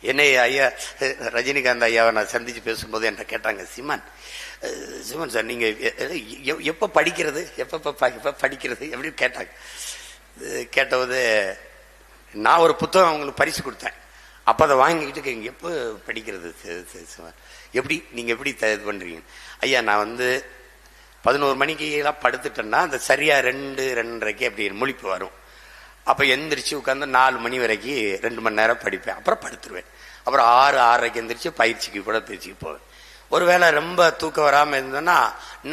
என்னை ஐயா ரஜினிகாந்த் ஐயாவை நான் சந்திச்சு பேசும்போது என்கிட்ட கேட்டாங்க சிமன் சிமன் சார் நீங்க எப்போ எப்ப படிக்கிறது? எப்ப எப்ப படிக்கிறது? எப்படின்னு கேட்டாங்க. கேட்டபோது நான் ஒரு புத்தகம் அவங்களுக்கு பரிசு கொடுத்தேன். அப்ப அதை வாங்கிக்கிட்டு எப்போ படிக்கிறது? சி- சிவன் எப்படி நீங்க எப்படி இது பண்றீங்க? ஐயா நான் வந்து பதினோரு மணிக்கு எல்லாம் படுத்துட்டேன்னா அந்த சரியா ரெண்டு ரெண்டரைக்கு அப்படி முழிப்பு வரும். அப்போ எந்திரிச்சு உட்காந்து நாலு மணி வரைக்கும் ரெண்டு மணி நேரம் படிப்பேன். அப்புறம் படுத்துருவேன். அப்புறம் ஆறு ஆறரைக்கு எந்திரிச்சு பயிற்சிக்கு கூட பயிற்சிக்கு போவேன். ஒருவேளை ரொம்ப தூக்கம் வராமல் இருந்தேன்னா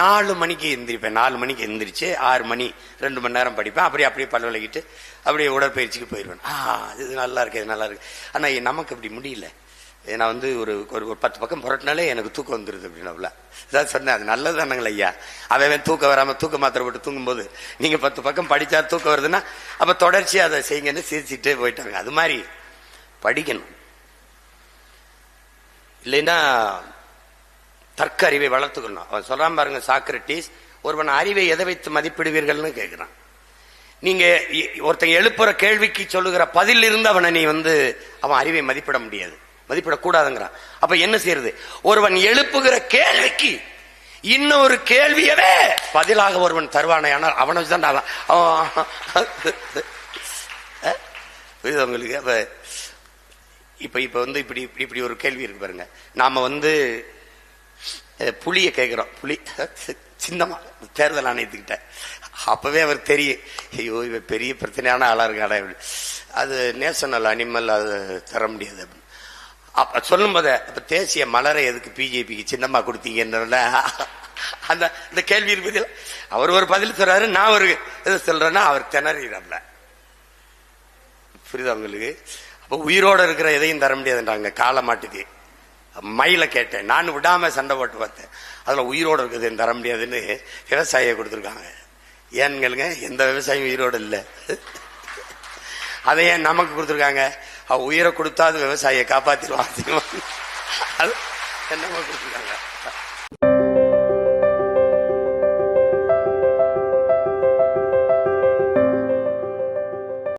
நாலு மணிக்கு எந்திரிப்பேன். நாலு மணிக்கு எந்திரிச்சு ஆறு மணி ரெண்டு மணி நேரம் படிப்பேன். அப்படியே அப்படியே பல் விளக்கிட்டு அப்படியே உடற்பயிற்சிக்கு போயிடுவேன் ஆ இது நல்லா இருக்கு இது நல்லா இருக்கு. ஆனால் நமக்கு அப்படி முடியல. நான் வந்து ஒரு ஒரு ஒரு பத்து பக்கம் புரட்டினாலே எனக்கு தூக்கம் வந்துடுது அப்படின்னால இதான் சொன்னேன் அது நல்லது தானங்கள ஐயா. அவன் தூக்கம் வராமல் தூக்க மாத்திரை போட்டு தூங்கும்போது நீங்கள் பத்து பக்கம் படித்தா தூக்கம் வருதுன்னா அப்போ தொடர்ச்சியாக அதை செய்யுங்கன்னு சிரிச்சுட்டே போயிட்டாங்க. அது மாதிரி படிக்கணும். இல்லைன்னா தர்க்க அறிவை வளர்த்துக்கணும். அவன் சொல்கிறான் பாருங்க சாக்ரட்டிஸ் ஒருவன் அறிவை எதை வைத்து மதிப்பிடுவீர்கள்னு கேட்குறான் நீங்க இ- ஒருத்தன் எழுப்புற கேள்விக்கு சொல்லுகிற பதில் இருந்து அவனை நீ வந்து அவன் அறிவை மதிப்பிட முடியாது. மதிப்பிடக்கூடாதுங்கிறான். அப்ப என்ன செய்யறது? ஒருவன் எழுப்புகிற கேள்விக்கு இன்னொரு கேள்வியவே பதிலாக ஒருவன் தருவானே அவனை வச்சுதான் அவன் உங்களுக்கு? அப்ப இப்ப இப்ப வந்து இப்படி இப்படி இப்படி ஒரு கேள்வி இருக்கு பாருங்க. நாம வந்து புளிய கேட்கிறோம். புளி சின்னமா. தேர்தல் ஆணையத்துக்கிட்ட. அப்பவே அவர் தெரியும் ஐயோ இவ பெரிய பிரச்சனையான ஆளா இருக்காடா அது நேஷனல் அனிமல் அது தர முடியாது அப்படின்னு. அப்ப சொல்லும் போத அப்ப தேசிய மலரை எதுக்கு பிஜேபிக்கு சின்னமா கொடுத்தீங்கன்னு அந்த இந்த கேள்வி இருக்குது. அவர் ஒரு பதில் சொல்றாரு நான் ஒரு இது சொல்றேன்னா அவர் திணறிடல புரியுது உங்களுக்கு? அப்ப உயிரோட இருக்கிற எதையும் தர முடியாதுன்றாங்க காலமாட்டுக்கு மயில கேட்டேன். நான் விடாம சண்டை போட்டு பார்த்தேன். அதுல உயிரோட இருக்கிறது தர முடியாதுன்னு விவசாயியை கொடுத்துருக்காங்க. ஏன்னு கேளுங்க எந்த விவசாயியும் உயிரோடு இல்லை. அதை ஏன் நமக்கு கொடுத்துருக்காங்க? அவ உயிரை கொடுத்தா அது விவசாயியை காப்பாத்திடுவான். அது என்னமா கொடுத்துருக்காங்க?